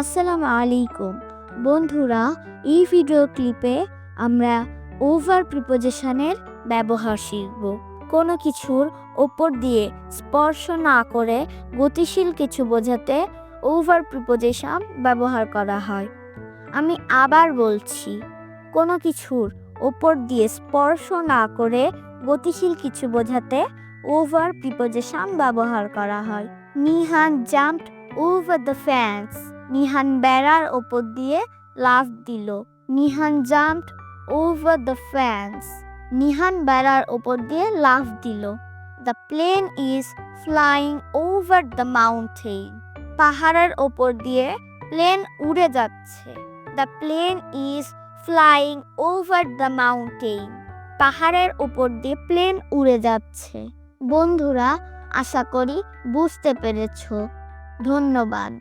আসসালামু আলাইকুম। বন্ধুরা, এই ভিডিও ক্লিপে আমরা ওভার প্রিপোজিশনের ব্যবহার শিখব। কোনো কিছুর ওপর দিয়ে স্পর্শ না করে গতিশীল কিছু বোঝাতে ওভার প্রিপোজিশন ব্যবহার করা হয়। আমি আবার বলছি, কোনো কিছুর ওপর দিয়ে স্পর্শ না করে গতিশীল কিছু বোঝাতে ওভার প্রিপোজিশন ব্যবহার করা হয়। Nihan jumped over the fence Nihan বেড়ার ওপর দিয়ে লাফ দিল। Nihan jumped over the fence Nihan বেড়ার ওপর দিয়ে লাফ দিল। The plane is flying over the mountain পাহাড়ের ওপর দিয়ে প্লেন উড়ে যাচ্ছে। The plane is flying over the mountain পাহাড়ের ওপর দিয়ে প্লেন উড়ে যাচ্ছে। বন্ধুরা, আশা করি বুঝতে পেরেছ। ধন্যবাদ।